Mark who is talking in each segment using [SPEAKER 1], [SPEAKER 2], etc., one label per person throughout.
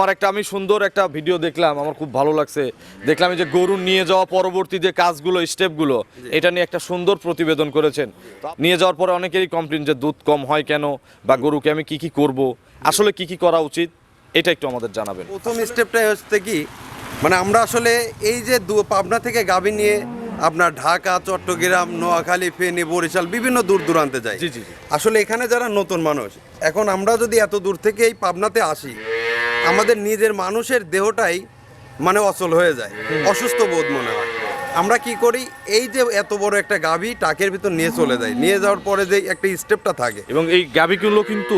[SPEAKER 1] মামার একটা আমি সুন্দর একটা ভিডিও দেখলাম আমার খুব ভালো লাগছে। দেখলাম যে গরু নিয়ে যাওয়া পরবর্তী যে কাজগুলো স্টেপগুলো এটা নিয়ে একটা সুন্দর প্রতিবেদন করেছেন। নিয়ে যাওয়ার পরে অনেকেরই কমপ্লেন যে দুধ কম হয় কেন বা গরুকে আমি কি কি করব আসলে কি কি করা উচিত এটা একটু আমাদের জানাবেন।
[SPEAKER 2] প্রথম স্টেপটাই হচ্ছে কি মানে আমরা আসলে এই যে দু- পাবনা থেকে গাভী নিয়ে আপনার ঢাকা চট্টগ্রাম নোয়াখালী ফেনী বরিশাল বিভিন্ন দূর দূরান্তে যাই। আসলে এখানে যারা নতুন মানুষ এখন আমরা যদি এত দূর থেকে এই পাবনাতে আসি আমাদের নিজের মানুষের দেহটাই মানে অচল হয়ে যায় অসুস্থ বোধ মনে হয়। আমরা কি করি এই যে এত বড় একটা গাভী টাকের ভিতর নিয়ে চলে যায়। নিয়ে যাওয়ার পরে যে একটা স্টেপটা থাকে।
[SPEAKER 1] এবং এই গাভিগুলো কিন্তু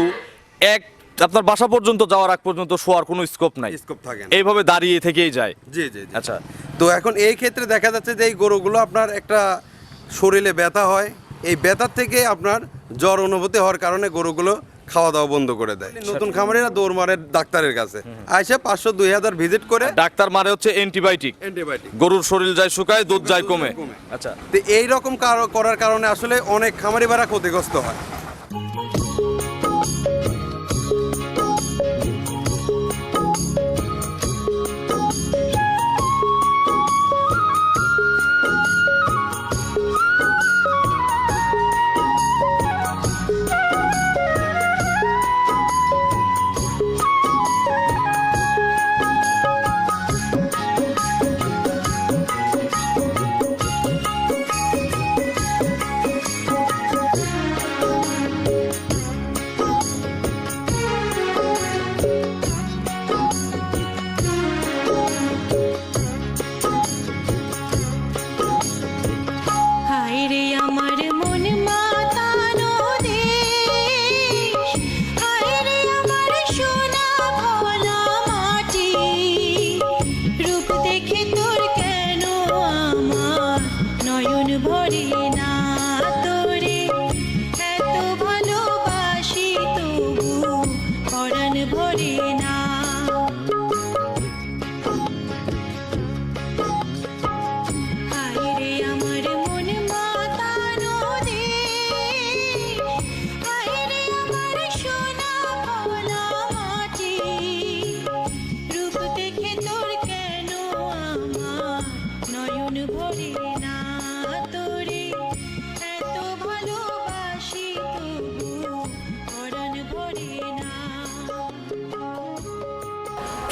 [SPEAKER 1] এক আপনার বাসা পর্যন্ত যাওয়ার আগ পর্যন্ত শোয়ার কোনো স্কোপ নাই।
[SPEAKER 2] স্কোপ থাকে
[SPEAKER 1] এইভাবে দাঁড়িয়ে থেকেই যায়।
[SPEAKER 2] জি জি জি।
[SPEAKER 1] আচ্ছা।
[SPEAKER 2] তো এখন এই ক্ষেত্রে দেখা যাচ্ছে যে এই গরুগুলো আপনার একটা শরীরে ব্যথা হয়। এই ব্যথার থেকে আপনার জ্বর অনুভূতি হওয়ার কারণে গরুগুলো খাওয়া দাওয়া বন্ধ করে দেয়। নতুন খামারিরা দৌড় মারে ডাক্তারের কাছে। আইসে পাঁচশো দুই হাজার ভিজিট করে
[SPEAKER 1] ডাক্তার মারে হচ্ছে অ্যান্টিবায়োটিক
[SPEAKER 2] অ্যান্টিবায়োটিক
[SPEAKER 1] গরুর শরীর যায় শুকায় দুধ যায় কমে। আচ্ছা।
[SPEAKER 2] তো এইরকম কার- করার কারণে আসলে অনেক খামারি ভাড়া ক্ষতিগ্রস্ত হায়।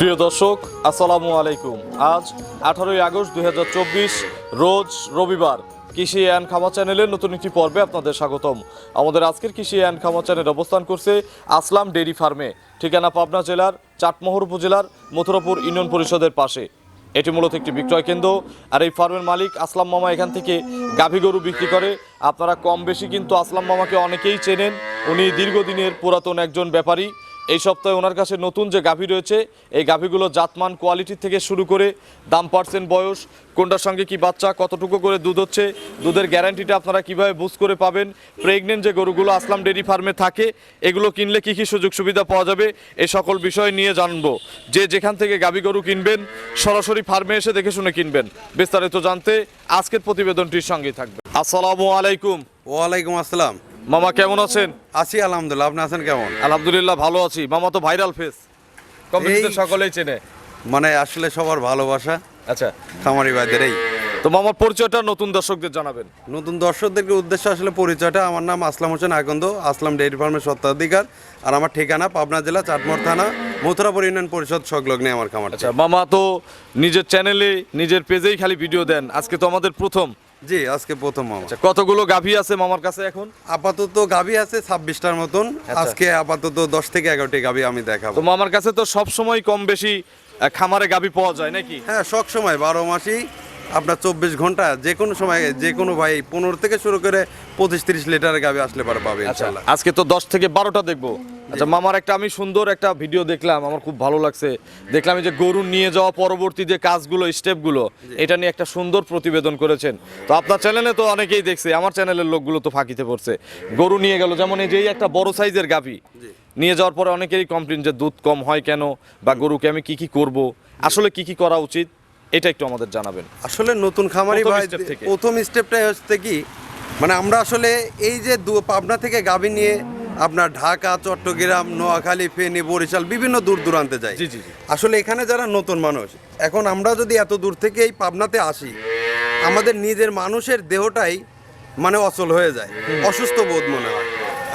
[SPEAKER 1] প্রিয় দর্শক, আসসালামু আলাইকুম। আজ আঠারোই আগস্ট দুই হাজার চব্বিশ, রোজ রবিবার কৃষি অ্যান্ড খামা চ্যানেলের নতুন একটি পর্বে আপনাদের স্বাগতম। আমাদের আজকের কৃষি অ্যান্ড খামা চ্যানেল অবস্থান করছে আসলাম ডেইরি ফার্মে, ঠিকানা পাবনা জেলার চাটমোহর উপজেলার মথুরাপুর ইউনিয়ন পরিষদের পাশে। এটি মূলত একটি বিক্রয় কেন্দ্র, আর এই ফার্মের মালিক আসলাম মামা এখান থেকে গাভী গরু বিক্রি করে। আপনারা কম বেশি কিন্তু আসলাম মামাকে অনেকেই চেনেন, উনি দীর্ঘদিনের পুরাতন একজন ব্যাপারী। এই সপ্তাহে ওনার কাছে নতুন যে গাভী রয়েছে, এই গাভীগুলো জাতমান কোয়ালিটি থেকে শুরু করে দাম পার্সেন্ট বয়স, কোনটার সঙ্গে কি বাচ্চা, কতটুকু করে দুধ হচ্ছে, দুধের গ্যারান্টিটা আপনারা কীভাবে বুঝ করে পাবেন প্রেগনেন্ট যে গরুগুলো আসলাম ডেরি ফার্মে থাকে, এগুলো কিনলে কি কি সুযোগ সুবিধা পাওয়া যাবে এই সকল বিষয় নিয়ে জানব। যে যেখান থেকে গাভী গরু কিনবেন, সরাসরি ফার্মে এসে দেখে শুনে কিনবেন। বিস্তারিত জানতে আজকের প্রতিবেদনটির সঙ্গেই থাকবে আসসালামু আলাইকুম।
[SPEAKER 2] ওয়ালাইকুম আসসালাম।
[SPEAKER 1] মামা কেমন আছেন?
[SPEAKER 2] আছি আলহামদুলিল্লাহ। আপনি আছেন কেমন?
[SPEAKER 1] আলহামদুলিল্লাহ ভালো আছি। মামা তো ভাইরাল ফেস কমিটিতে সকলেই চেনে।
[SPEAKER 2] মানে আসলে সবার ভালোবাসা।
[SPEAKER 1] আচ্ছা।
[SPEAKER 2] খামারি ভাইদের এই।
[SPEAKER 1] তো মামার পরিচয়টা নতুন দর্শকদের জানাবেন।
[SPEAKER 2] নতুন দর্শকদের উদ্দেশ্য আসলে পরিচয়টা। আমার নাম আসলাম হোসেন আকন্দ আসলাম ডেয়ারি ফার্মের স্বত্বাধিকার। আর আমার ঠিকানা পাবনা জেলা চাটমোহর থানা মথুরাপুর ইউনিয়ন পরিষদ সংলগ্নে আমার খামার
[SPEAKER 1] আচ্ছা মামা তো নিজের চ্যানেলে নিজের পেজেই খালি ভিডিও দেন। আজকে তো আমাদের প্রথম।
[SPEAKER 2] জি আজকে প্রথম মামা।
[SPEAKER 1] আচ্ছা কতগুলো গাভী আছে মামার কাছে এখন?
[SPEAKER 2] আপাতত গাভী আছে ছাব্বিশটার মতন।
[SPEAKER 1] আচ্ছা।
[SPEAKER 2] আজকে আপাতত দশ থেকে এগারোটি গাভী আমি দেখাবো।
[SPEAKER 1] তো মামার কাছে তো সব সময় কম বেশি আহ, খামারে গাভী পাওয়া যায় নাকি?
[SPEAKER 2] হ্যাঁ সব সময় বারো মাসই আপনার চব্বিশ ঘণ্টা যে কোনো সময় যে কোনো ভাই পনেরো থেকে শুরু করে পঁচিশ তিরিশ লিটারের গাভী আসলে পারে পাবে
[SPEAKER 1] আচ্ছা
[SPEAKER 2] ইনশাল্লাহ।
[SPEAKER 1] আজকে তো দশ থেকে বারোটা দেখব। আচ্ছা মামার একটা আমি সুন্দর একটা ভিডিও দেখলাম আমার খুব ভালো লাগছে। দেখলাম এই যে গরু নিয়ে যাওয়া পরবর্তী যে কাজগুলো স্টেপগুলো এটা নিয়ে একটা সুন্দর প্রতিবেদন করেছেন। তো আপনার চ্যানেলে তো অনেকেই দেখছে আমার চ্যানেলের লোকগুলো তো ফাঁকিতে পড়ছে। গরু নিয়ে গেল যেমন এই যে একটা বড় সাইজের গাভী নিয়ে যাওয়ার পরে অনেকেরই কমপ্লেন যে দুধ কম হয় কেন বা গরুকে আমি কি কি করব আসলে কি কি করা উচিত? এটা একটু আমাদের জানাবেন।
[SPEAKER 2] আসলে নতুন খামারি ভাই প্রথম স্টেপটাই হচ্ছে কি মানে আমরা আসলে এই যে পাবনা থেকে গাভী নিয়ে আপনার ঢাকা চট্টগ্রাম নোয়াখালী ফেনী বরিশাল বিভিন্ন দূর দূরান্তে
[SPEAKER 1] যাই।
[SPEAKER 2] আসলে এখানে যারা নতুন মানুষ এখন আমরা যদি এত দূর থেকে এই পাবনাতে আসি আমাদের নিজের মানুষের দেহটাই মানে অচল হয়ে যায় অসুস্থ বোধ মনে হয়।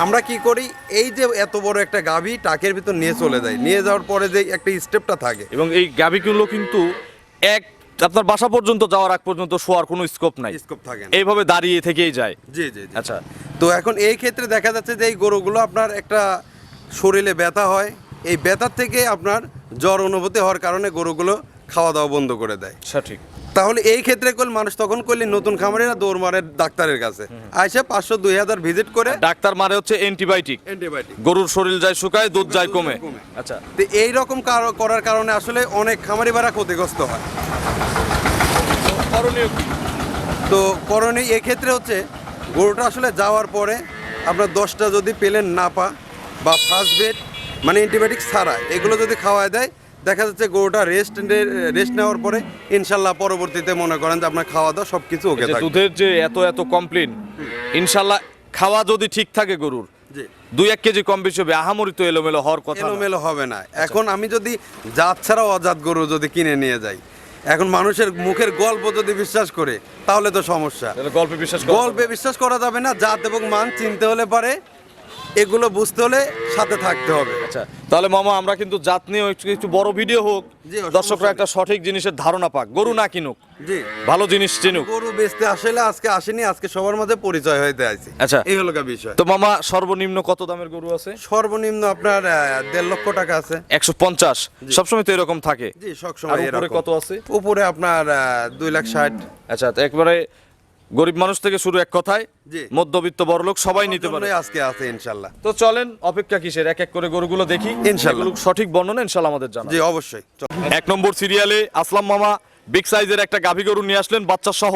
[SPEAKER 2] আমরা কি করি এই যে এত বড় একটা গাভী টাকের ভিতর নিয়ে চলে যায় নিয়ে যাওয়ার পরে যে একটা স্টেপটা থাকে।
[SPEAKER 1] এবং এই গাভিগুলো কিন্তু এক আপনার বাসা পর্যন্ত যাওয়ার আগ পর্যন্ত শোয়ার কোনো স্কোপ নাই।
[SPEAKER 2] স্কোপ থাকে না।
[SPEAKER 1] এইভাবে দাঁড়িয়ে থেকেই যায়।
[SPEAKER 2] জি জি
[SPEAKER 1] আচ্ছা।
[SPEAKER 2] তো এখন এই ক্ষেত্রে দেখা যাচ্ছে যে এই গরুগুলো আপনার একটা শরীরে ব্যথা হয় এই ব্যথার থেকে আপনার জ্বর অনুভূতি হওয়ার কারণে গরুগুলো খাওয়া দাওয়া বন্ধ করে দেয়।
[SPEAKER 1] সঠিক।
[SPEAKER 2] তাহলে এই ক্ষেত্রে করলে মানুষ তখন করলে নতুন খামারিরা দৌড় মারে ডাক্তারের কাছে। আইসে পাঁচশো দুই হাজার ভিজিট করে
[SPEAKER 1] ডাক্তার মারে হচ্ছে অ্যান্টিবায়োটিক
[SPEAKER 2] অ্যান্টিবায়োটিক
[SPEAKER 1] গরুর শরীর যায় শুকায় দুধ যায় কমে। আচ্ছা।
[SPEAKER 2] তো এই রকম কার- করার কারণে আসলে অনেক খামারি ভাড়া ক্ষতিগ্রস্ত হয়।
[SPEAKER 1] করণীয় কি?
[SPEAKER 2] তো করণীয় এক্ষেত্রে হচ্ছে গরুটা আসলে যাওয়ার পরে আপনার দশটা যদি পেলেন না পা বা ফার্স্ট বেড মানে অ্যান্টিবায়োটিক ছাড়া এগুলো যদি খাওয়ায় দেয় দেখা যাচ্ছে গরুটা রেস্ট রেস্ট নেওয়ার পরে ইনশাল্লাহ পরবর্তীতে মনে করেন যে আপনার খাওয়া দাওয়া সব কিছু ওকে
[SPEAKER 1] দুধের যে এত এত কমপ্লেন ইনশাল্লাহ খাওয়া যদি ঠিক থাকে গরুর দুই এক কেজি কম বেশি হবে আহামরি তো এলোমেলো হওয়ার কথা।
[SPEAKER 2] এলোমেলো হবে না। এখন আমি যদি জাত ছাড়া অজাত গরু যদি কিনে নিয়ে যাই এখন মানুষের মুখের গল্প যদি বিশ্বাস করে তাহলে তো সমস্যা।
[SPEAKER 1] গল্পে বিশ্বাস
[SPEAKER 2] গল্পে বিশ্বাস করা যাবে না জাত এবং মান চিনতে হলে পারে এগুলো বুঝতে হলে সাথে থাকতে হবে।
[SPEAKER 1] আচ্ছা তাহলে মামা আমরা কিন্তু জাত নিয়ে একটু একটু বড় ভিডিও হোক। দর্শকরা একটা সঠিক জিনিসের ধারণা পাক। গরু না কিনুক।
[SPEAKER 2] জি।
[SPEAKER 1] ভালো জিনিস চিনুক।
[SPEAKER 2] গরু বেচতে আসলে আজকে আসেনি আজকে সবার মাঝে পরিচয় হইতে আইছি।
[SPEAKER 1] আচ্ছা।
[SPEAKER 2] এই হলো বিষয়।
[SPEAKER 1] তো মামা সর্বনিম্ন কত দামের গরু আছে?
[SPEAKER 2] সর্বনিম্ন আপনার দেড় লক্ষ টাকা আছে।
[SPEAKER 1] একশো পঞ্চাশ। সবসময় তো এরকম থাকে।
[SPEAKER 2] জি সবসময়
[SPEAKER 1] উপরে কত আছে?
[SPEAKER 2] উপরে আপনার দুই লাখ ষাট।
[SPEAKER 1] আচ্ছা তো একবারে গরিব মানুষ থেকে শুরু এক কথায়। মধ্যবিত্ত বড়লোক সবাই নিতে পারে।
[SPEAKER 2] আজকে আছে ইনশাল্লাহ।
[SPEAKER 1] তো চলেন অপেক্ষা কিসের? এক এক করে গরুগুলো দেখি।
[SPEAKER 2] ইনশাল্লাহ।
[SPEAKER 1] সঠিক বর্ণনা ইনশাল্লাহ আমাদের জানা
[SPEAKER 2] জি অবশ্যই।
[SPEAKER 1] এক নম্বর সিরিয়ালে আসলাম মামা বিগ সাইজের একটা গাভী গরু নিয়ে আসলেন বাচ্চা সহ।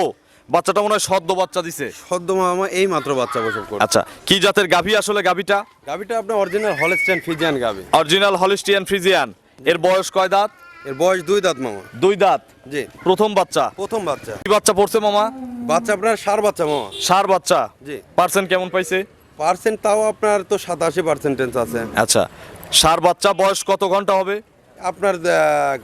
[SPEAKER 1] বাচ্চাটা মনে হয় সদ্য বাচ্চা দিছে।
[SPEAKER 2] সদ্য মামা এই মাত্র বাচ্চা বসব করে
[SPEAKER 1] আচ্ছা কি জাতের গাভী আসলে গাভীটা?
[SPEAKER 2] গাবিটা আপনার অরিজিনাল হলস্টেন ফিজিয়ান গাবি
[SPEAKER 1] অরিজিনাল হলিস্টিয়ান ফ্রিজিয়ান এর বয়স কয় দাঁত?
[SPEAKER 2] এর বয়স দুই দাঁত মামা।
[SPEAKER 1] দুই দাঁত?
[SPEAKER 2] জি।
[SPEAKER 1] প্রথম বাচ্চা?
[SPEAKER 2] প্রথম বাচ্চা।
[SPEAKER 1] কি বাচ্চা পড়ছে মামা?
[SPEAKER 2] বাচ্চা আপনার সার বাচ্চা মামা।
[SPEAKER 1] সার বাচ্চা?
[SPEAKER 2] জি।
[SPEAKER 1] পার্সেন্ট কেমন পাইছে?
[SPEAKER 2] পার্সেন্ট তাও আপনার তো সাতাশি পার্সেন্টেজ আছে।
[SPEAKER 1] আচ্ছা। সার বাচ্চা বয়স কত ঘণ্টা হবে?
[SPEAKER 2] আপনার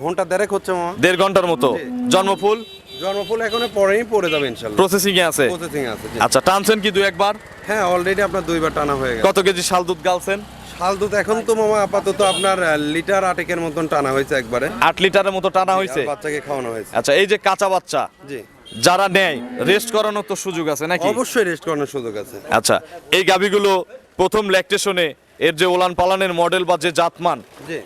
[SPEAKER 2] ঘণ্টা দেড়েক হচ্ছে মামা।
[SPEAKER 1] দেড় ঘণ্টার মতো। জন্মফুল?
[SPEAKER 2] জন্মফুল এখনও পরেই পড়ে যাবে ইনশাল্লাহ।
[SPEAKER 1] প্রসেসিং এ আছে?
[SPEAKER 2] প্রসেসিং আছে
[SPEAKER 1] আচ্ছা টানছেন কি দু একবার?
[SPEAKER 2] হ্যাঁ অলরেডি আপনার দুইবার টানা হয়ে গেছে।
[SPEAKER 1] কত কেজি শাল দুধ গালছেন?
[SPEAKER 2] শাল দুধ এখন তো মামা আপাতত আপনার লিটার আটেকের মতন টানা হয়েছে একবারে।
[SPEAKER 1] আট লিটারের মতো টানা হয়েছে?
[SPEAKER 2] বাচ্চাকে খাওয়ানো হয়েছে।
[SPEAKER 1] আচ্ছা এই যে কাঁচা বাচ্চা
[SPEAKER 2] জি।
[SPEAKER 1] যারা নেয় রেস্ট করানোর তো সুযোগ আছে নাকি?
[SPEAKER 2] অবশ্যই রেস্ট করানোর সুযোগ আছে।
[SPEAKER 1] আচ্ছা এই গাবিগুলো প্রথম ল্যাকটেশনে এর যে ওলান পালানের মডেল বা যে জাতমান।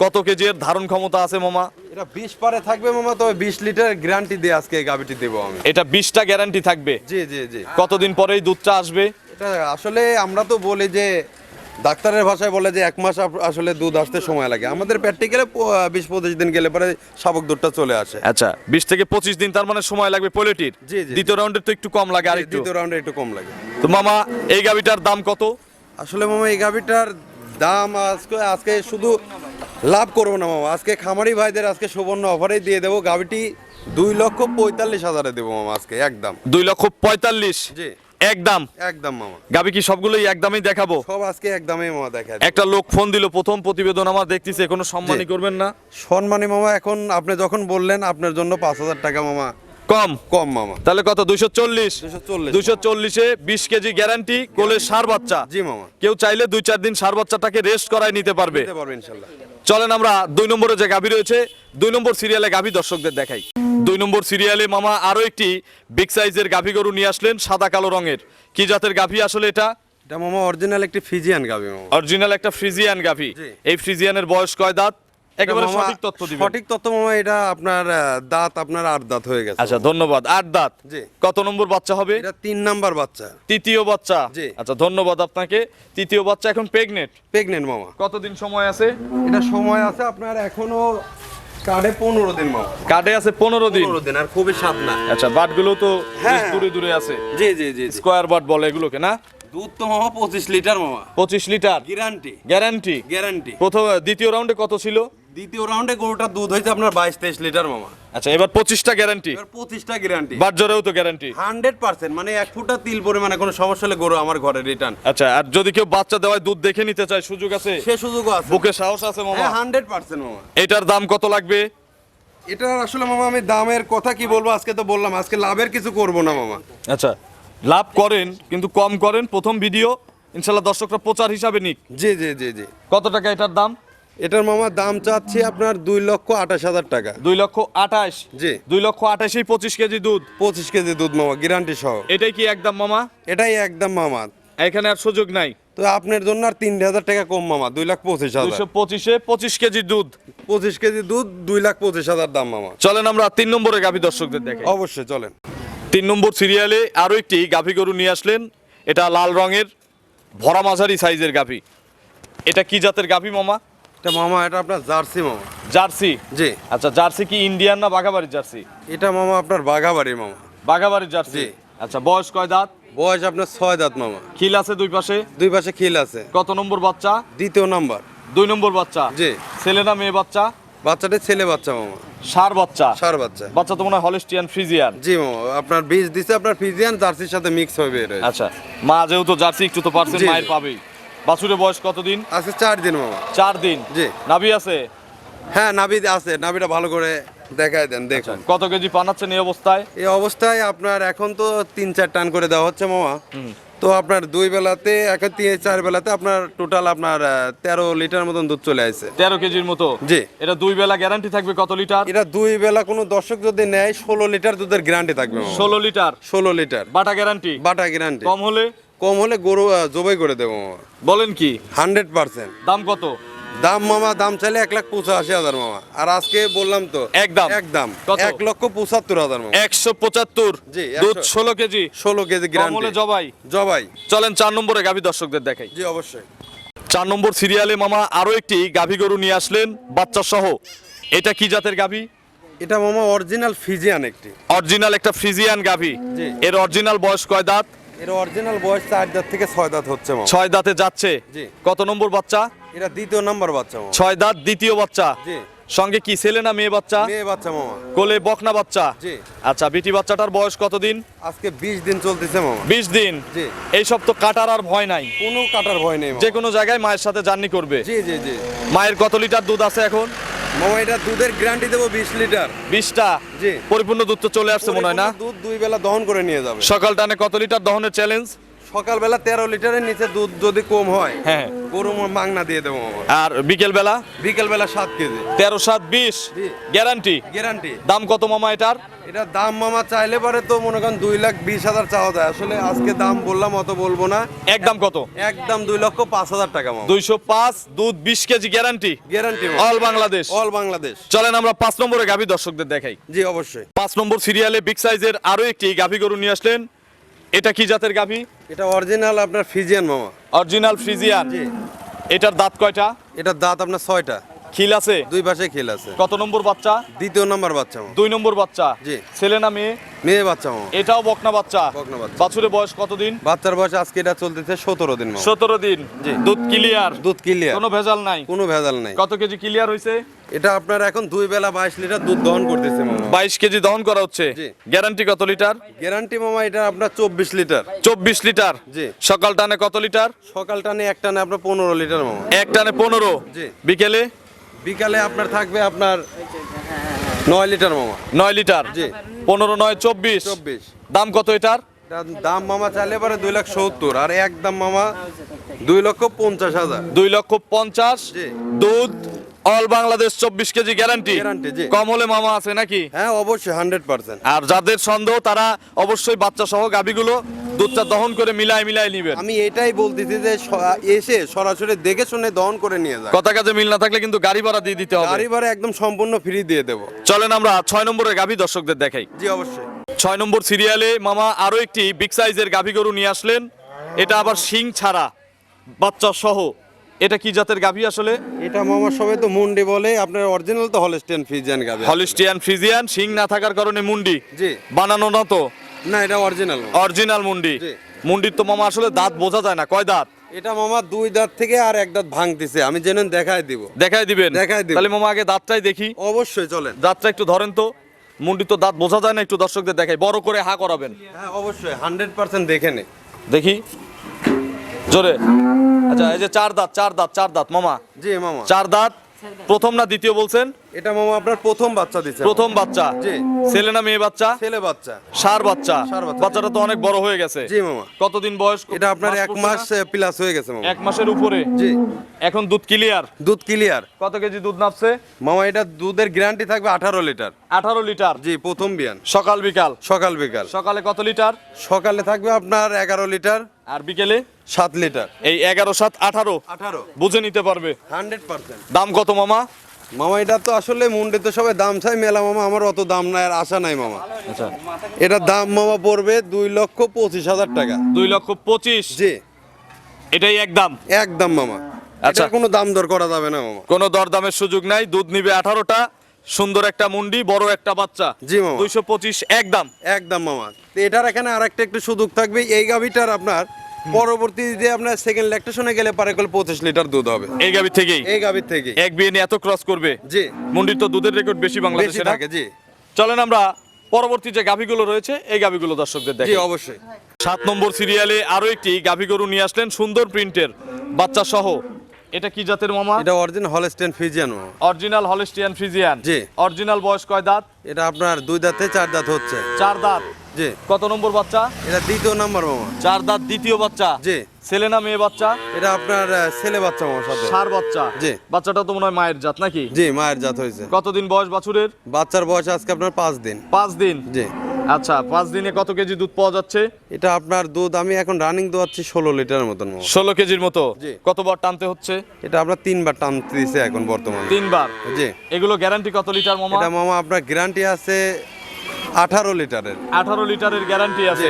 [SPEAKER 1] কত কেজি এর ধারণ ক্ষমতা আছে মামা?
[SPEAKER 2] এটা বিশ পারে থাকবে মামা তবে বিশ লিটার গ্যারান্টি দিয়ে আজকে এই গাবিটি দেবো আমি।
[SPEAKER 1] এটা বিশটা গ্যারান্টি থাকবে?
[SPEAKER 2] জি জি জি।
[SPEAKER 1] কতদিন পরেই দুধটা আসবে?
[SPEAKER 2] এটা আসলে আমরা তো বলি যে ডাক্তারের ভাষায় বলে যে এক মাস আসলে দুধ আসতে সময় লাগে। আমাদের প্র্যাকটিক্যালে বিশ পঁচিশ দিন গেলে পরে শাবক দুধটা চলে আসে।
[SPEAKER 1] আচ্ছা বিশ থেকে পঁচিশ দিন তার মানে সময় লাগবে পোলেটির? দ্বিতীয় রাউন্ডের তো একটু কম লাগে আর
[SPEAKER 2] দ্বিতীয় রাউন্ডে একটু কম লাগে।
[SPEAKER 1] তো মামা এই গাবিটার দাম কত?
[SPEAKER 2] আসলে মামা এই গাভিটার দাম আজকে আজকে শুধু লাভ করব না মামা। আজকে খামারি ভাইদের আজকে সুবর্ণ অফারেই দিয়ে দেবো। গাভিটি দুই লক্ষ পঁয়তাল্লিশ হাজারে দেবো মামা আজকে একদম।
[SPEAKER 1] দুই লক্ষ পঁয়তাল্লিশ।
[SPEAKER 2] জি।
[SPEAKER 1] একদম।
[SPEAKER 2] একদম মামা।
[SPEAKER 1] গাবি কি সবগুলোই একদমই দেখাবো?
[SPEAKER 2] সব আজকে একদমই মামা দেখা
[SPEAKER 1] একটা লোক ফোন দিল প্রথম প্রতিবেদন আমার দেখতেছে কোনো সম্মানই করবেন না।
[SPEAKER 2] সম্মানী মামা এখন আপনি যখন বললেন আপনার জন্য পাঁচ হাজার টাকা মামা।
[SPEAKER 1] কম?
[SPEAKER 2] কম মামা।
[SPEAKER 1] তাহলে কত? দুইশো চল্লিশ?
[SPEAKER 2] 240
[SPEAKER 1] দুইশো চল্লিশে বিশ কেজি গ্যারান্টি কোলে সার বাচ্চা।
[SPEAKER 2] জি মামা।
[SPEAKER 1] কেউ চাইলে দুই চার দিন সার বাচ্চাটাকে রেস্ট করায় নিতে পারবে। চলেন আমরা দুই নম্বরে যে গাভী রয়েছে দুই নম্বর সিরিয়ালে গাভী দর্শকদের দেখাই। দুই নম্বর সিরিয়ালে মামা আরও একটি বিগ সাইজের গাভী গরু নিয়ে আসলেন সাদা কালো রঙের। কি জাতের গাভী আসলে এটা?
[SPEAKER 2] এটা মামা অরিজিনাল একটি ফ্রিজিয়ান গাভী মামা।
[SPEAKER 1] অরিজিনাল একটা ফ্রিজিয়ান গাভী। এই ফ্রিজিয়ানের বয়স কয় দাঁত? একেবারে সঠিক তথ্য দিবেন।
[SPEAKER 2] সঠিক তথ্য মামা এটা আপনার দাঁত আপনার আট দাঁত হয়ে গেছে।
[SPEAKER 1] আচ্ছা ধন্যবাদ। আট দাঁত।
[SPEAKER 2] জি।
[SPEAKER 1] কত নম্বর বাচ্চা হবে?
[SPEAKER 2] এটা তিন নাম্বার বাচ্চা।
[SPEAKER 1] তৃতীয় বাচ্চা।
[SPEAKER 2] জি।
[SPEAKER 1] আচ্ছা ধন্যবাদ আপনাকে। তৃতীয় বাচ্চা এখন প্রেগনেন্ট
[SPEAKER 2] প্রেগনেন্ট মামা।
[SPEAKER 1] কতদিন সময় আছে?
[SPEAKER 2] এটা সময় আছে আপনার এখনও কার্ডে পনেরো দিন মামা
[SPEAKER 1] কার্ডে আছে পনেরো দিন?
[SPEAKER 2] পনেরো দিন আর খুবই স্বাদ না
[SPEAKER 1] আচ্ছা বাটগুলো তো
[SPEAKER 2] হ্যাঁ।
[SPEAKER 1] দূরে দূরে আছে।
[SPEAKER 2] জি জি জি
[SPEAKER 1] স্কয়ার বাট বলে এগুলোকে না?
[SPEAKER 2] দুধ তো মামা পঁচিশ লিটার মামা।
[SPEAKER 1] পঁচিশ লিটার।
[SPEAKER 2] গ্যারান্টি
[SPEAKER 1] গ্যারান্টি
[SPEAKER 2] গ্যারান্টি
[SPEAKER 1] প্রথম দ্বিতীয় রাউন্ডে কত ছিল?
[SPEAKER 2] দ্বিতীয় রাউন্ডে গরুটার দুধ হয়েছে আপনার বাইশ তেইশ লিটার মামা।
[SPEAKER 1] আচ্ছা এবার পঁচিশটা গ্যারান্টি
[SPEAKER 2] এবার পঁচিশটা গ্যারান্টি
[SPEAKER 1] বাট জোরেও তো গ্যারান্টি
[SPEAKER 2] হান্ড্রেড পার্সেন্ট মানে এক ফুটা তিল পরিমাণে কোনো সমস্যা হলে গরু আমার ঘরে রিটার্ন
[SPEAKER 1] আচ্ছা আর যদি কেউ বাচ্চা দেওয়ায় দুধ দেখে নিতে চায় সুযোগ আছে?
[SPEAKER 2] সে সুযোগও আছে।
[SPEAKER 1] বুকে সাহস আছে মামা?
[SPEAKER 2] হ্যাঁ হান্ড্রেড পার্সেন্ট মামা।
[SPEAKER 1] এটার দাম কত লাগবে?
[SPEAKER 2] এটা আসলে মামা আমি দামের কথা কি বলব? আজকে তো বললাম আজকে লাভের কিছু করব না মামা।
[SPEAKER 1] আচ্ছা লাভ করেন কিন্তু কম করেন। প্রথম ভিডিও ইনশাল্লাহ দর্শকরা প্রচার হিসাবে নিক।
[SPEAKER 2] জি জি জি জি।
[SPEAKER 1] কত টাকা এটার দাম?
[SPEAKER 2] এটার মামা দাম চাচ্ছি আপনার দুই লক্ষ আঠাশ হাজার টাকা।
[SPEAKER 1] দুই লক্ষ আঠাশ?
[SPEAKER 2] জি।
[SPEAKER 1] দুই লক্ষ আঠাশেই পঁচিশ কেজি দুধ?
[SPEAKER 2] পঁচিশ কেজি দুধ মামা গ্যারান্টি সহ।
[SPEAKER 1] এটাই কি একদম মামা?
[SPEAKER 2] এটাই একদম মামা।
[SPEAKER 1] এখানে আর সুযোগ নাই।
[SPEAKER 2] তো আপনার জন্য আর তিন হাজার টাকা কম মামা দুই লাখ পঁচিশ হাজার।
[SPEAKER 1] পঁচিশে পঁচিশ কেজি দুধ।
[SPEAKER 2] পঁচিশ কেজি দুধ দুই লাখ পঁচিশ হাজার দাম মামা।
[SPEAKER 1] চলেন আমরা তিন নম্বরে গাভী দর্শকদের দেখে।
[SPEAKER 2] অবশ্যই চলেন।
[SPEAKER 1] তিন নম্বর সিরিয়ালে আরও একটি গাভী গরু নিয়ে আসলেন। এটা লাল রঙের ভরা মাঝারি সাইজের গাভী। এটা কি জাতের গাভী মামা?
[SPEAKER 2] এটা মামা এটা আপনার জার্সি মামা।
[SPEAKER 1] জার্সি?
[SPEAKER 2] জি।
[SPEAKER 1] আচ্ছা জার্সি কি ইন্ডিয়ান না বাঘাবাড়ির জার্সি?
[SPEAKER 2] এটা মামা আপনার বাঘাবাড়ি মামা।
[SPEAKER 1] বাঘাবাড়ির জার্সি? আচ্ছা বয়স কয় দাঁত?
[SPEAKER 2] বয়স আপনার ছয় দাঁত মামা।
[SPEAKER 1] খিল আছে দুই পাশে?
[SPEAKER 2] দুই পাশে খিল আছে।
[SPEAKER 1] কত নম্বর বাচ্চা?
[SPEAKER 2] দ্বিতীয় নাম্বার।
[SPEAKER 1] দুই নম্বর বাচ্চা?
[SPEAKER 2] জি।
[SPEAKER 1] ছেলে না মেয়ে বাচ্চা?
[SPEAKER 2] বাচ্চাটা ছেলে বাচ্চা মামা।
[SPEAKER 1] সার বাচ্চা?
[SPEAKER 2] সার বাচ্চা।
[SPEAKER 1] বাচ্চা তো মনে হয় হলিস্টিয়ান ফ্রিজিয়ান।
[SPEAKER 2] জি মামা আপনার বীজ দিছে আপনার ফিজিয়ান জার্সির সাথে মিক্স হবে
[SPEAKER 1] আচ্ছা মা যেহেতু জার্সি একটু তো পারছেন
[SPEAKER 2] জি,
[SPEAKER 1] মায়ের। পাবেই। বাছুরের বয়স কতদিন?
[SPEAKER 2] আছে চার দিন মামা।
[SPEAKER 1] চার দিন?
[SPEAKER 2] জি।
[SPEAKER 1] নাভি আছে?
[SPEAKER 2] হ্যাঁ নাবি আছে। নাবিটা ভালো করে দেখায় দেন দেখুন।
[SPEAKER 1] কত কেজি পানাচ্ছেন এই অবস্থায়?
[SPEAKER 2] এই অবস্থায় আপনার এখন তো তিন চার টান করে দেওয়া হচ্ছে মামা। তো আপনার দুই বেলাতে এক তিন চার বেলাতে আপনার টোটাল আপনার তেরো লিটার মতন দুধ চলে আসছে
[SPEAKER 1] তেরো কেজির মতো?
[SPEAKER 2] জি।
[SPEAKER 1] এটা দুই বেলা গ্যারান্টি থাকবে কত লিটার?
[SPEAKER 2] এটা দুই বেলা কোনো দর্শক যদি নেয় ষোলো লিটার দুধের গ্যারান্টি থাকবে
[SPEAKER 1] ষোলো লিটার?
[SPEAKER 2] ষোলো লিটার।
[SPEAKER 1] বাটা গ্যারান্টি
[SPEAKER 2] বাটা গ্যারান্টি
[SPEAKER 1] কম হলে?
[SPEAKER 2] কম হলে গরু জবাই করে দেবো। মামা
[SPEAKER 1] বলেন কি?
[SPEAKER 2] Hundred percent.
[SPEAKER 1] দাম কত?
[SPEAKER 2] দাম মামা দাম চাইলে এক লাখ পঁচাশি হাজার মামা। আর আজকে বললাম তো
[SPEAKER 1] একদম।
[SPEAKER 2] একদম? এক লক্ষ পঁচাত্তর হাজার মামা।
[SPEAKER 1] একশো পঁচাত্তর।
[SPEAKER 2] জি,
[SPEAKER 1] দুধ ষোলো কেজি।
[SPEAKER 2] ষোলো কেজি গ্রাম
[SPEAKER 1] হলে জবাই।
[SPEAKER 2] জবাই।
[SPEAKER 1] চলেন চার নম্বরে গাভী দর্শকদের দেখাই।
[SPEAKER 2] জি অবশ্যই।
[SPEAKER 1] চার নম্বর সিরিয়ালে মামা আরও একটি গাভী গরু নিয়ে আসলেন বাচ্চা সহ এটা কি জাতের গাভী?
[SPEAKER 2] এটা মামা অরিজিনাল ফিজিয়ান একটি।
[SPEAKER 1] অরিজিনাল একটা ফ্রিজিয়ান গাভী। এর অরিজিনাল বয়স কয় দাঁত?
[SPEAKER 2] এর অরিজিনাল বয়স চার দাঁত থেকে ছয় দাঁত হচ্ছে
[SPEAKER 1] ছয় দাঁতে যাচ্ছে।
[SPEAKER 2] জি।
[SPEAKER 1] কত নম্বর বাচ্চা?
[SPEAKER 2] এটা দ্বিতীয় নম্বর বাচ্চা
[SPEAKER 1] ছয় দাঁত দ্বিতীয় বাচ্চা।
[SPEAKER 2] জি।
[SPEAKER 1] সঙ্গে কি ছেলে না মেয়ে বাচ্চা?
[SPEAKER 2] মেয়ে বাচ্চা মামা।
[SPEAKER 1] কোলে বকনা বাচ্চা?
[SPEAKER 2] জি।
[SPEAKER 1] আচ্ছা বিটি বাচ্চাটার বয়স কতদিন?
[SPEAKER 2] আজকে বিশ দিন চলতেছে মামা।
[SPEAKER 1] বিশ দিন?
[SPEAKER 2] জি।
[SPEAKER 1] এইসব তো কাটার আর ভয় নাই।
[SPEAKER 2] কোনো কাটার ভয় নেই
[SPEAKER 1] যে কোনো জায়গায় মায়ের সাথে জার্নি করবে।
[SPEAKER 2] জি জি জি।
[SPEAKER 1] মায়ের কত লিটার দুধ আছে এখন?
[SPEAKER 2] মামা এটা দুধের গ্যারান্টি দেবো বিশ লিটার।
[SPEAKER 1] বিশটা?
[SPEAKER 2] জি।
[SPEAKER 1] পরিপূর্ণ দুধ তো চলে আসছে মনে হয় না?
[SPEAKER 2] দুধ দুই বেলা দহন করে নিয়ে যাবে।
[SPEAKER 1] সকাল টানে কত লিটার দহনের চ্যালেঞ্জ
[SPEAKER 2] সকালবেলা তেরো লিটারের নিচে দুধ যদি কম হয়
[SPEAKER 1] হ্যাঁ।
[SPEAKER 2] গরু মাংনা দিয়ে দেবো
[SPEAKER 1] আর বিকেল বেলা
[SPEAKER 2] বিকেল বেলা সাত কেজি।
[SPEAKER 1] তেরো সাত বিশ? গ্যারান্টি?
[SPEAKER 2] গ্যারান্টি।
[SPEAKER 1] দাম কত মামা এটার?
[SPEAKER 2] এটা দাম মামা চাইলে পরে তো মনে করেন দুই লাখ বিশ হাজার চাওয়া যায়। আসলে আজকে দাম বললাম অত বলব না।
[SPEAKER 1] একদম কত?
[SPEAKER 2] একদম দুই লক্ষ পাঁচ হাজার টাকা মামা।
[SPEAKER 1] দুইশো পাঁচ দুধ বিশ KG guarantee?
[SPEAKER 2] Guarantee
[SPEAKER 1] all Bangladesh.
[SPEAKER 2] All Bangladesh.
[SPEAKER 1] চলেন আমরা পাঁচ নম্বরে গাভী দর্শকদের দেখাই।
[SPEAKER 2] জি অবশ্যই।
[SPEAKER 1] পাঁচ নম্বর সিরিয়ালে বিগ সাইজের আরও একটি গাভী গরু নিয়ে আসলেন। এটা কি জাতের গাভী?
[SPEAKER 2] এটা অরিজিনাল আপনার ফ্রিজিয়ান মামা।
[SPEAKER 1] অরিজিনাল ফ্রিজিয়ান
[SPEAKER 2] জি।
[SPEAKER 1] এটার দাঁত কয়টা?
[SPEAKER 2] এটার দাঁত আপনার ছয়টা।
[SPEAKER 1] খিল আছে?
[SPEAKER 2] দুই পাশে খেল আছে।
[SPEAKER 1] কত নম্বর বাচ্চা?
[SPEAKER 2] দ্বিতীয় নাম্বার বাচ্চা
[SPEAKER 1] দুই নম্বর বাচ্চা?
[SPEAKER 2] জি।
[SPEAKER 1] ছেলে না মেয়ে?
[SPEAKER 2] মেয়ে বাচ্চা
[SPEAKER 1] এটাও বকনা বাচ্চা?
[SPEAKER 2] বকনা বাচ্চা।
[SPEAKER 1] বাছুরের বয়স কতদিন?
[SPEAKER 2] বাচ্চার বয়স আজকে এটা চলতেছে সতেরো দিন
[SPEAKER 1] সতেরো দিন?
[SPEAKER 2] জি।
[SPEAKER 1] দুধ ক্লিয়ার
[SPEAKER 2] দুধ ক্লিয়ার
[SPEAKER 1] কোনো ভেজাল নাই?
[SPEAKER 2] কোনো ভেজাল নাই।
[SPEAKER 1] কত কেজি ক্লিয়ার হয়েছে
[SPEAKER 2] এটা আপনার এখন দুই বেলা বাইশ লিটার দুধ দহন করতেছে মামা।
[SPEAKER 1] বাইশ কেজি দহন করা হচ্ছে? গ্যারান্টি কত লিটার?
[SPEAKER 2] গ্যারান্টি মামা এটা আপনার চব্বিশ লিটার।
[SPEAKER 1] চব্বিশ লিটার?
[SPEAKER 2] জি।
[SPEAKER 1] সকাল টানে কত লিটার?
[SPEAKER 2] সকাল টানে এক টানে আপনার পনেরো লিটার মামা।
[SPEAKER 1] এক টানে পনেরো?
[SPEAKER 2] জি।
[SPEAKER 1] বিকেলে?
[SPEAKER 2] বিকালে আপনার থাকবে আপনার নয় লিটার মামা।
[SPEAKER 1] নয় লিটার?
[SPEAKER 2] জি।
[SPEAKER 1] পনেরো নয় চব্বিশ?
[SPEAKER 2] চব্বিশ।
[SPEAKER 1] দাম কত এটার?
[SPEAKER 2] দাম মামা চাইলে পারে দুই লাখ সত্তর আর এক দাম মামা দুই লক্ষ পঞ্চাশ হাজার।
[SPEAKER 1] দুই লক্ষ পঞ্চাশ? দুধ অল বাংলাদেশ চব্বিশ কেজি গ্যারান্টি
[SPEAKER 2] Guarantee, জি।
[SPEAKER 1] কম হলে মামা আছে নাকি?
[SPEAKER 2] হ্যাঁ অবশ্যই হান্ড্রেড পার্সেন্ট
[SPEAKER 1] আর যাদের সন্দেহ তারা অবশ্যই বাচ্চা সহ গাবিগুলো দুধটা দহন করে মিলায় মিলায় নিবেন।
[SPEAKER 2] আমি এটাই বলতেছি যে এসে সরাসরি দেখে শুনে দহন করে নিয়ে যায়
[SPEAKER 1] কথা কাজে মিল না থাকলে কিন্তু গাড়ি ভাড়া দিয়ে দিতে হবে।
[SPEAKER 2] গাড়ি ভাড়া একদম সম্পূর্ণ ফ্রি দিয়ে দেবো।
[SPEAKER 1] চলেন আমরা ছয় নম্বরের গাভী দর্শকদের দেখাই।
[SPEAKER 2] জি অবশ্যই।
[SPEAKER 1] ছয় নম্বর সিরিয়ালে মামা আরও একটি বিগ সাইজের গাভী গরু নিয়ে আসলেন। এটা আবার শিং ছাড়া। বাচ্চা সহ এটা কি জাতের গাভী আসলে?
[SPEAKER 2] এটা মামা সবাই তো মুন্ডি বলে আপনার অরিজিনাল তো হলিস্টিয়ান ফিজিয়ান গাবে
[SPEAKER 1] হলিস্টিয়ান ফ্রিজিয়ান শিং না থাকার কারণে মুন্ডি।
[SPEAKER 2] জি।
[SPEAKER 1] বানানো না তো?
[SPEAKER 2] না এটা অরিজিনাল
[SPEAKER 1] অরিজিনাল মুন্ডি।
[SPEAKER 2] জি।
[SPEAKER 1] মুন্ডির তো মামা আসলে দাঁত বোঝা যায় না। কয় দাঁত?
[SPEAKER 2] এটা মামা দুই দাঁত থেকে আর এক দাঁত ভাঙতেছে। আমি জেনে দেখাই দিব।
[SPEAKER 1] দেখাই দিবেন?
[SPEAKER 2] দেখাই দিব।
[SPEAKER 1] তাহলে মামা আগে দাঁতটাই দেখি।
[SPEAKER 2] অবশ্যই চলেন।
[SPEAKER 1] দাঁতটা একটু ধরেন তো। মুন্ডি তো দাঁত বোঝা যায় না একটু দর্শকদের দেখাই। বড় করে হা করাবেন।
[SPEAKER 2] হ্যাঁ অবশ্যই। হান্ড্রেড পার্সেন্ট দেখে নে।
[SPEAKER 1] দেখি। জোরে। আচ্ছা এই যে চার দাঁত চার দাঁত চার দাঁত মামা।
[SPEAKER 2] জি মামা।
[SPEAKER 1] চার দাঁত প্রথম না দ্বিতীয় বলছেন?
[SPEAKER 2] এটা মামা আপনার প্রথম বাচ্চা দিচ্ছে
[SPEAKER 1] প্রথম বাচ্চা।
[SPEAKER 2] জি।
[SPEAKER 1] ছেলে না মেয়ে বাচ্চা?
[SPEAKER 2] ছেলে বাচ্চা।
[SPEAKER 1] সার বাচ্চা। বাচ্চাটা তো অনেক বড় হয়ে গেছে।
[SPEAKER 2] জি মামা।
[SPEAKER 1] কতদিন বয়স?
[SPEAKER 2] এটা আপনার এক মাস প্লাস হয়ে গেছে মামা।
[SPEAKER 1] এক মাসের উপরে?
[SPEAKER 2] জি।
[SPEAKER 1] এখন দুধ ক্লিয়ার
[SPEAKER 2] দুধ ক্লিয়ার
[SPEAKER 1] কত কেজি দুধ নাপছে?
[SPEAKER 2] মামা এটা দুধের গ্যারান্টি থাকবে আঠারো লিটার।
[SPEAKER 1] আঠারো লিটার?
[SPEAKER 2] জি প্রথম বিয়ান।
[SPEAKER 1] সকাল বিকাল?
[SPEAKER 2] সকাল বিকাল।
[SPEAKER 1] সকালে কত লিটার?
[SPEAKER 2] সকালে থাকবে আপনার এগারো লিটার।
[SPEAKER 1] আর বিকেলে?
[SPEAKER 2] সাত লিটার।
[SPEAKER 1] এই এগারো সাত আঠারো?
[SPEAKER 2] আঠারো।
[SPEAKER 1] বুঝে নিতে পারবে।
[SPEAKER 2] Hundred percent.
[SPEAKER 1] দাম কত মামা?
[SPEAKER 2] মামা এটা তো আসলে মুন্ডে তো সবাই দাম চাই মেলা মামা আমার অত দাম নাই আর আশা নাই মামা।
[SPEAKER 1] আচ্ছা।
[SPEAKER 2] এটার দাম মামা পড়বে দুই লক্ষ পঁচিশ হাজার টাকা।
[SPEAKER 1] দুই লক্ষ পঁচিশ?
[SPEAKER 2] জি।
[SPEAKER 1] এটাই একদম
[SPEAKER 2] একদম মামা।
[SPEAKER 1] আচ্ছা।
[SPEAKER 2] কোনো দাম দর করা যাবে না মামা।
[SPEAKER 1] কোনো দরদামের সুযোগ নাই দুধ নিবে আঠারোটা সুন্দর একটা মুন্ডি বড় একটা বাচ্চা।
[SPEAKER 2] জি মামা।
[SPEAKER 1] দুইশো পঁচিশ একদম
[SPEAKER 2] একদম মামা। এটার এখানে আর একটা একটু সুযোগ থাকবে এই গাভিটার আপনার পরবর্তীতে আপনার সেকেন্ড ল্যাকটেশনে গেলে পারে করলে পঁচিশ লিটার দুধ হবে।
[SPEAKER 1] এই গাভি থেকেই?
[SPEAKER 2] এই গাভির থেকে
[SPEAKER 1] এক বিয়ে নিয়ে এত ক্রস করবে?
[SPEAKER 2] জি।
[SPEAKER 1] মুন্ডির তো দুধের রেকর্ড বেশি বাংলাদেশে
[SPEAKER 2] থাকে জি।
[SPEAKER 1] চলেন আমরা পরবর্তী যে গাভিগুলো রয়েছে এই গাভিগুলো দর্শকদের
[SPEAKER 2] জি
[SPEAKER 1] দেখি
[SPEAKER 2] অবশ্যই।
[SPEAKER 1] সাত নম্বর সিরিয়ালে আরও একটি গাভি গরু নিয়ে আসলেন সুন্দর প্রিন্টের বাচ্চা সহ। এটা কি জাতের মামা?
[SPEAKER 2] এটা original Holstein Friesian
[SPEAKER 1] original Holstein Friesian
[SPEAKER 2] জি।
[SPEAKER 1] অরিজিনাল বয়স কয় দাঁত?
[SPEAKER 2] এটা আপনার দুই দাঁতে চার দাঁত হচ্ছে।
[SPEAKER 1] চার দাঁত।
[SPEAKER 2] জি।
[SPEAKER 1] কত নম্বর বাচ্চা?
[SPEAKER 2] এটা দ্বিতীয় নাম্বার মামা।
[SPEAKER 1] চার দাঁত দ্বিতীয় বাচ্চা?
[SPEAKER 2] জি।
[SPEAKER 1] ছেলে না মেয়ে বাচ্চা?
[SPEAKER 2] এটা আপনার ছেলে বাচ্চা মামার সাথে।
[SPEAKER 1] সার বাচ্চা?
[SPEAKER 2] জি।
[SPEAKER 1] বাচ্চাটা তো মনে হয় মায়ের জাত নাকি?
[SPEAKER 2] জি মায়ের জাত হয়েছে।
[SPEAKER 1] কতদিন বয়স বাছুরের?
[SPEAKER 2] বাচ্চার বয়স আজকে আপনার পাঁচ দিন।
[SPEAKER 1] পাঁচ দিন?
[SPEAKER 2] জি।
[SPEAKER 1] আচ্ছা পাঁচ দিনে কত কেজি দুধ পাওয়া যাচ্ছে?
[SPEAKER 2] এটা আপনার দুধ আমি এখন রানিং দোয়াচ্ছি ষোলো লিটারের মতন
[SPEAKER 1] ষোলো কেজির মতো। কতবার টানতে হচ্ছে?
[SPEAKER 2] এটা আমরা তিনবার টানতে দিছে এখন বর্তমানে।
[SPEAKER 1] তিনবার?
[SPEAKER 2] জি।
[SPEAKER 1] এগুলো গ্যারান্টি কত লিটার মামা?
[SPEAKER 2] এটা মামা আপনার গ্যারান্টি আছে আঠারো লিটারের।
[SPEAKER 1] আঠারো লিটারের গ্যারান্টি আছে।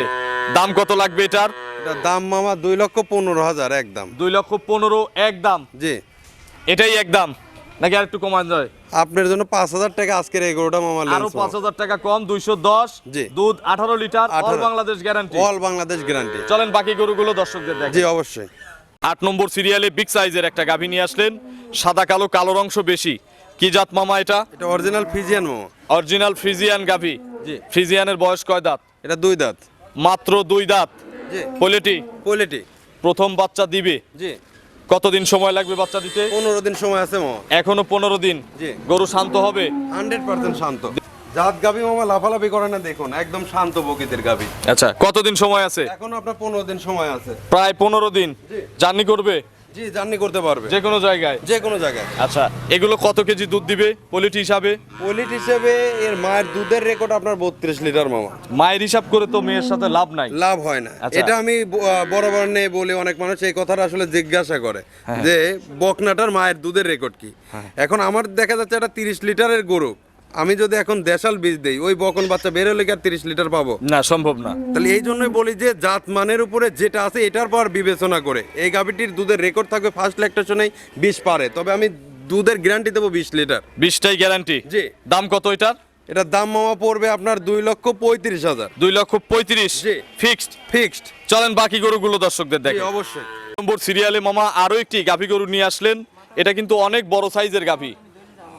[SPEAKER 1] দাম কত লাগবে এটার?
[SPEAKER 2] দাম মামা দুই লক্ষ পনেরো হাজার একদম
[SPEAKER 1] দুই লক্ষ পনেরো এক দাম।
[SPEAKER 2] জি।
[SPEAKER 1] এটাই একদম নাকি আর একটু কমান যায়?
[SPEAKER 2] আপনার জন্য পাঁচ হাজার টাকা আজকের এগারোটা মামা
[SPEAKER 1] আরও
[SPEAKER 2] লেন্স
[SPEAKER 1] পাঁচ হাজার টাকা কম দুইশো দশ।
[SPEAKER 2] জি।
[SPEAKER 1] দুধ আঠারো litre all Bangladesh guarantee
[SPEAKER 2] all Bangladesh guarantee
[SPEAKER 1] চলেন বাকি গরুগুলো দর্শকদের দেখ
[SPEAKER 2] জি অবশ্যই।
[SPEAKER 1] আট নম্বর সিরিয়ালে বিগ সাইজের একটা গাভী নিয়ে আসলেন। সাদা কালো কালোর অংশ বেশি। কি জাত মামা এটা?
[SPEAKER 2] এটা অরিজিনাল ফিজিয়ান মামা।
[SPEAKER 1] অরিজিনাল ফ্রিজিয়ান গাভী।
[SPEAKER 2] জি।
[SPEAKER 1] ফ্রিজিয়ানের বয়স কয় দাঁত?
[SPEAKER 2] এটা দুই দাঁত।
[SPEAKER 1] মাত্র দুই দাঁত।
[SPEAKER 2] জি।
[SPEAKER 1] পোলেটি?
[SPEAKER 2] কোয়ালিটি
[SPEAKER 1] প্রথম বাচ্চা দিবে।
[SPEAKER 2] জি।
[SPEAKER 1] কতদিন সময় লাগবে বাচ্চা দিতে?
[SPEAKER 2] পনেরো দিন সময় আছে মামা।
[SPEAKER 1] এখনও পনেরো দিন।
[SPEAKER 2] জি।
[SPEAKER 1] গরু শান্ত হবে?
[SPEAKER 2] হান্ড্রেড পার্সেন্ট শান্ত। জাত গাভি মামা লাফালাফি করে না দেখুন একদম শান্ত প্রকৃতির গাভি।
[SPEAKER 1] আচ্ছা কতদিন সময় আছে?
[SPEAKER 2] এখন আপনার পনেরো দিন সময় আছে।
[SPEAKER 1] প্রায় পনেরো দিন।
[SPEAKER 2] জি।
[SPEAKER 1] জার্নি করবে?
[SPEAKER 2] জি জার্নি করতে পারবে।
[SPEAKER 1] যে কোনো জায়গায়?
[SPEAKER 2] যে কোনো জায়গায়।
[SPEAKER 1] আচ্ছা এগুলো কত কেজি দুধ দিবে পলিটি হিসাবে?
[SPEAKER 2] পলিট হিসেবে এর মায়ের দুধের রেকর্ড আপনার বত্রিশ লিটার মামা।
[SPEAKER 1] মায়ের হিসাব করে তো মেয়ের সাথে লাভ নাই।
[SPEAKER 2] লাভ হয় না।
[SPEAKER 1] আচ্ছা।
[SPEAKER 2] এটা আমি ব- আহ, বরাবর নেই বলে অনেক মানুষ এই কথাটা আসলে জিজ্ঞাসা করে
[SPEAKER 1] হ্যাঁ।
[SPEAKER 2] যে বকনাটার মায়ের দুধের রেকর্ড কি? এখন আমার দেখা যাচ্ছে একটা তিরিশ লিটারের গরু। আমি যদি এখন দেশাল বীজ দেই ওই বকন বাচ্চা বেরোলে কি আর তিরিশ লিটার পাবো?
[SPEAKER 1] না সম্ভব না।
[SPEAKER 2] তাহলে এই জন্যই বলি যে জাত মানের উপরে যেটা আছে এটার পর বিবেচনা করে। এই গাভিটির দুধের রেকর্ড থাকবে ফার্স্ট ল্যাকটেশনেই বিশ পারে। তবে আমি দুধের গ্যারান্টি দেবো বিশ লিটার।
[SPEAKER 1] বিশটাই গ্যারান্টি
[SPEAKER 2] জি।
[SPEAKER 1] দাম কত এটার?
[SPEAKER 2] এটার দাম মামা পড়বে আপনার দুই লক্ষ পঁয়ত্রিশ হাজার।
[SPEAKER 1] দুই লক্ষ পঁয়ত্রিশ?
[SPEAKER 2] জি।
[SPEAKER 1] ফিক্সড
[SPEAKER 2] ফিক্সড
[SPEAKER 1] চলেন বাকি গরুগুলো দর্শকদের দেখে
[SPEAKER 2] অবশ্যই।
[SPEAKER 1] নম্বর সিরিয়ালে মামা আরও একটি গাভী গরু নিয়ে আসলেন। এটা কিন্তু অনেক বড় সাইজের গাভী।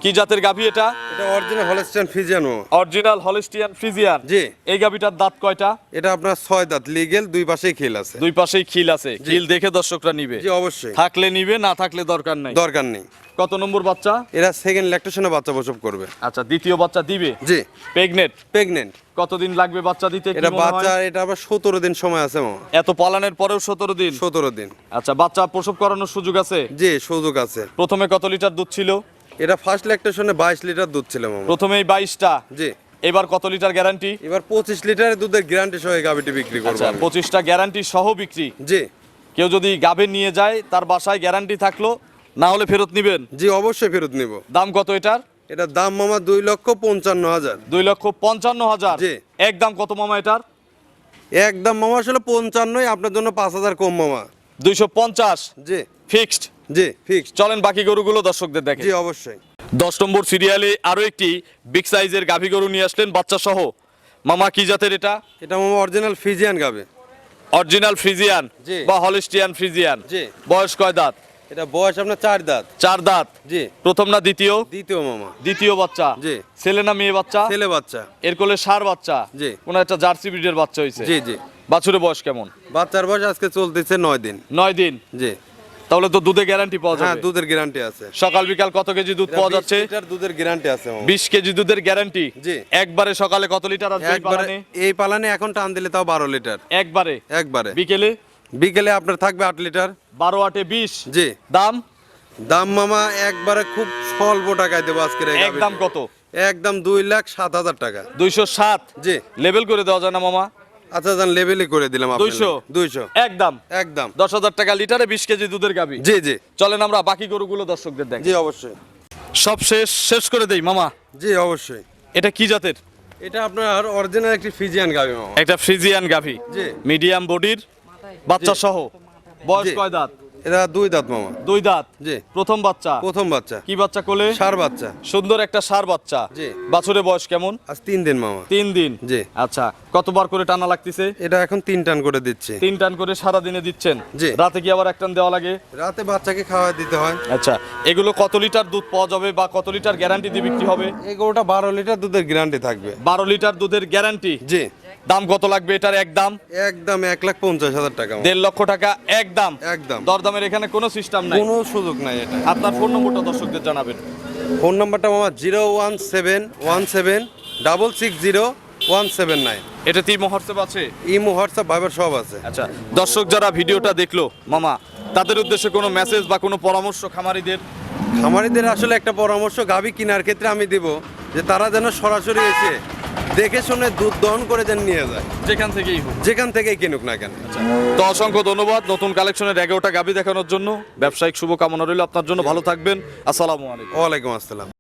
[SPEAKER 1] কি জাতের গাভী এটা?
[SPEAKER 2] এটা original Holstein Friesian
[SPEAKER 1] original Holstein Friesian
[SPEAKER 2] জি।
[SPEAKER 1] এই গাভীটার দাঁত কয়টা?
[SPEAKER 2] এটা আপনার ছয় দাঁত লিগেল দুই পাশেই খেল আছে।
[SPEAKER 1] দুই পাশেই খিল আছে। খিল দেখে দর্শকরা নিবে।
[SPEAKER 2] জি অবশ্যই।
[SPEAKER 1] থাকলে নিবে না থাকলে দরকার নাই।
[SPEAKER 2] দরকার নেই।
[SPEAKER 1] কত নম্বর বাচ্চা?
[SPEAKER 2] এরা সেকেন্ড ল্যাকটেশনে বাচ্চা প্রসব করবে।
[SPEAKER 1] আচ্ছা দ্বিতীয় বাচ্চা দিবে?
[SPEAKER 2] জি।
[SPEAKER 1] প্রেগনেট
[SPEAKER 2] প্রেগনেন্ট
[SPEAKER 1] কতদিন লাগবে বাচ্চা দিতে
[SPEAKER 2] এটা বাচ্চা এটা আবার সতেরো দিন সময় আছে মামা।
[SPEAKER 1] এত পালানের পরেও সতেরো দিন?
[SPEAKER 2] সতেরো দিন।
[SPEAKER 1] আচ্ছা বাচ্চা প্রসব করানোর সুযোগ আছে?
[SPEAKER 2] জি সুযোগ আছে।
[SPEAKER 1] প্রথমে কত লিটার দুধ ছিল?
[SPEAKER 2] এটা ফার্স্ট ল্যাকটেশনে বাইশ লিটার দুধ ছিল মামা।
[SPEAKER 1] প্রথমেই বাইশটা।
[SPEAKER 2] জি।
[SPEAKER 1] এবার কত লিটার গ্যারান্টি
[SPEAKER 2] এবার পঁচিশ লিটারের দুধের গ্যারান্টি সহ গাভিটি বিক্রি করব
[SPEAKER 1] আচ্ছা গ্যারান্টি সহ বিক্রি?
[SPEAKER 2] জি।
[SPEAKER 1] কেউ যদি গাভে নিয়ে যায় তার বাসায় গ্যারান্টি থাকল না হলে ফেরত নিবেন?
[SPEAKER 2] জি অবশ্যই ফেরত নিব।
[SPEAKER 1] দাম কত এটার?
[SPEAKER 2] এটার দাম মামা দুই লক্ষ পঞ্চান্ন হাজার।
[SPEAKER 1] দুই লক্ষ পঞ্চান্ন হাজার?
[SPEAKER 2] জি।
[SPEAKER 1] এক দাম কত মামা এটার?
[SPEAKER 2] একদম মামা আসলে পঞ্চান্নই আপনার জন্য পাঁচ হাজার কম মামা।
[SPEAKER 1] দুইশো পঞ্চাশ?
[SPEAKER 2] জি।
[SPEAKER 1] ফিক্সড
[SPEAKER 2] জি। ফিক্সড
[SPEAKER 1] চলেন বাকি গরুগুলো দর্শকদের দেখে।
[SPEAKER 2] জি অবশ্যই।
[SPEAKER 1] দশ নম্বর সিরিয়ালে আরও একটি বিগ সাইজের গাভী গরু নিয়ে আসলেন বাচ্চা সহ মামা কি জাতের এটা?
[SPEAKER 2] এটা মামা অরিজিনাল ফিজিয়ান গাবে
[SPEAKER 1] অরিজিনাল ফ্রিজিয়ান
[SPEAKER 2] জি।
[SPEAKER 1] বা হলিস্টিয়ান ফ্রিজিয়ান
[SPEAKER 2] জি।
[SPEAKER 1] বয়স কয় দাঁত?
[SPEAKER 2] এটা বয়স আপনার চার দাঁত।
[SPEAKER 1] চার দাঁত?
[SPEAKER 2] জি।
[SPEAKER 1] প্রথম না দ্বিতীয়?
[SPEAKER 2] দ্বিতীয় মামা।
[SPEAKER 1] দ্বিতীয় বাচ্চা?
[SPEAKER 2] জি।
[SPEAKER 1] ছেলে না মেয়ে বাচ্চা?
[SPEAKER 2] ছেলে বাচ্চা।
[SPEAKER 1] এর কোলে সার বাচ্চা?
[SPEAKER 2] জি।
[SPEAKER 1] কোন একটা জার্সি ব্রিডের বাচ্চা হয়েছে
[SPEAKER 2] জি জি।
[SPEAKER 1] বাছুরের বয়স কেমন?
[SPEAKER 2] বাচ্চার বয়স আজকে চলতেছে নয় দিন।
[SPEAKER 1] নয় দিন?
[SPEAKER 2] জি।
[SPEAKER 1] তাহলে তো দুধে গ্যারান্টি পাওয়া
[SPEAKER 2] হ্যাঁ দুধের গ্যারান্টি আছে।
[SPEAKER 1] সকাল বিকাল কত কেজি দুধ পাওয়া যাচ্ছে?
[SPEAKER 2] লিটার দুধের গ্যারান্টি আছে মামা
[SPEAKER 1] বিশ কেজি দুধের গ্যারান্টি
[SPEAKER 2] জি।
[SPEAKER 1] একবারে সকালে কত লিটার আসবে পালানে?
[SPEAKER 2] এই পালানে এখন টান দিলে তাও বারো লিটার।
[SPEAKER 1] একবারে?
[SPEAKER 2] একবারে।
[SPEAKER 1] বিকেলে?
[SPEAKER 2] বিকেলে আপনার থাকবে আট লিটার।
[SPEAKER 1] বারো আটে বিশ?
[SPEAKER 2] জি।
[SPEAKER 1] দাম?
[SPEAKER 2] দাম মামা একবারে খুব স্বল্প টাকায় দেবো আজকের
[SPEAKER 1] একদম কত?
[SPEAKER 2] একদম দুই লাখ সাত হাজার টাকা।
[SPEAKER 1] দুইশো সাত
[SPEAKER 2] জি।
[SPEAKER 1] লেবেল করে দেওয়া যায় না মামা।
[SPEAKER 2] আচ্ছা যান লেভেলে করে দিলাম দুইশো?
[SPEAKER 1] 200?
[SPEAKER 2] লাগে। দুইশো।
[SPEAKER 1] একদম।
[SPEAKER 2] একদম।
[SPEAKER 1] দশ হাজার টাকা লিটারে বিশ কেজি দুধের গাবি।
[SPEAKER 2] জি জি।
[SPEAKER 1] চলেন আমরা বাকি গরুগুলো দর্শকদের দেখ।
[SPEAKER 2] জি অবশ্যই।
[SPEAKER 1] সব শেষ শেষ করে দেই মামা।
[SPEAKER 2] জি অবশ্যই।
[SPEAKER 1] এটা কি জাতের?
[SPEAKER 2] এটা আপনার অরিজিনাল একটি ফ্রিজিয়ান গাভি মামা।
[SPEAKER 1] একটা ফ্রিজিয়ান গাভি
[SPEAKER 2] জি।
[SPEAKER 1] মিডিয়াম বডির বাচ্চা সহ। বয়স কয় দাঁত?
[SPEAKER 2] এটা দুই দাঁত মামা।
[SPEAKER 1] দুই দাঁত?
[SPEAKER 2] জি।
[SPEAKER 1] প্রথম বাচ্চা?
[SPEAKER 2] প্রথম বাচ্চা।
[SPEAKER 1] কি বাচ্চা কোলে?
[SPEAKER 2] সার বাচ্চা।
[SPEAKER 1] সুন্দর একটা সার বাচ্চা।
[SPEAKER 2] জি।
[SPEAKER 1] বাছুরের বয়স কেমন?
[SPEAKER 2] আজ তিন দিন মামা।
[SPEAKER 1] তিন দিন?
[SPEAKER 2] জি।
[SPEAKER 1] আচ্ছা কতবার করে টানা লাগতেছে?
[SPEAKER 2] এটা এখন তিন টান করে দিচ্ছে।
[SPEAKER 1] তিন টান করে সারা দিনে দিচ্ছেন?
[SPEAKER 2] জি।
[SPEAKER 1] রাতে কি আবার এক টান দেওয়া লাগে?
[SPEAKER 2] রাতে বাচ্চাকে খাওয়া দিতে হয়।
[SPEAKER 1] আচ্ছা এগুলো কত লিটার দুধ পাওয়া যাবে বা কত লিটার গ্যারান্টি দিয়ে বিক্রি হবে?
[SPEAKER 2] এই গরুটা বারো লিটার দুধের গ্যারান্টি থাকবে।
[SPEAKER 1] বারো লিটার দুধের গ্যারান্টি?
[SPEAKER 2] জি।
[SPEAKER 1] দাম কত লাগবে এটার একদম
[SPEAKER 2] একদম এক লাখ পঞ্চাশ হাজার টাকা
[SPEAKER 1] দেড় লক্ষ টাকা একদম
[SPEAKER 2] একদম।
[SPEAKER 1] দরদামের এখানে কোনো সিস্টেম নাই।
[SPEAKER 2] কোনো সুযোগ নাই এটা।
[SPEAKER 1] আপনার ফোন নম্বরটা দর্শকদের জানাবেন।
[SPEAKER 2] ফোন নাম্বারটা মামা zero one seven one seven double six zero one seven nine.
[SPEAKER 1] এটা তি মহর্সেব আছে?
[SPEAKER 2] ইমো হোয়াটসঅ্যাপ ভাইবার সব আছে।
[SPEAKER 1] আচ্ছা দর্শক যারা ভিডিওটা দেখল মামা তাদের উদ্দেশ্যে কোনো মেসেজ বা কোনো পরামর্শ খামারিদের?
[SPEAKER 2] খামারিদের আসলে একটা পরামর্শ গাভী কেনার ক্ষেত্রে আমি দেব যে তারা যেন সরাসরি এসে দেখে শুনে দুধ দহন করে যেন নিয়ে যায়।
[SPEAKER 1] যেখান থেকেই হোক।
[SPEAKER 2] যেখান থেকেই কিনুক না কেন।
[SPEAKER 1] তো অসংখ্য ধন্যবাদ নতুন কালেকশনের এগারোটা গাবি দেখানোর জন্য। ব্যবসায়িক শুভকামনা রইল আপনার জন্য। ভালো থাকবেন। আসসালামু আলাইকুম।
[SPEAKER 2] ওয়ালাইকুম আসসালাম।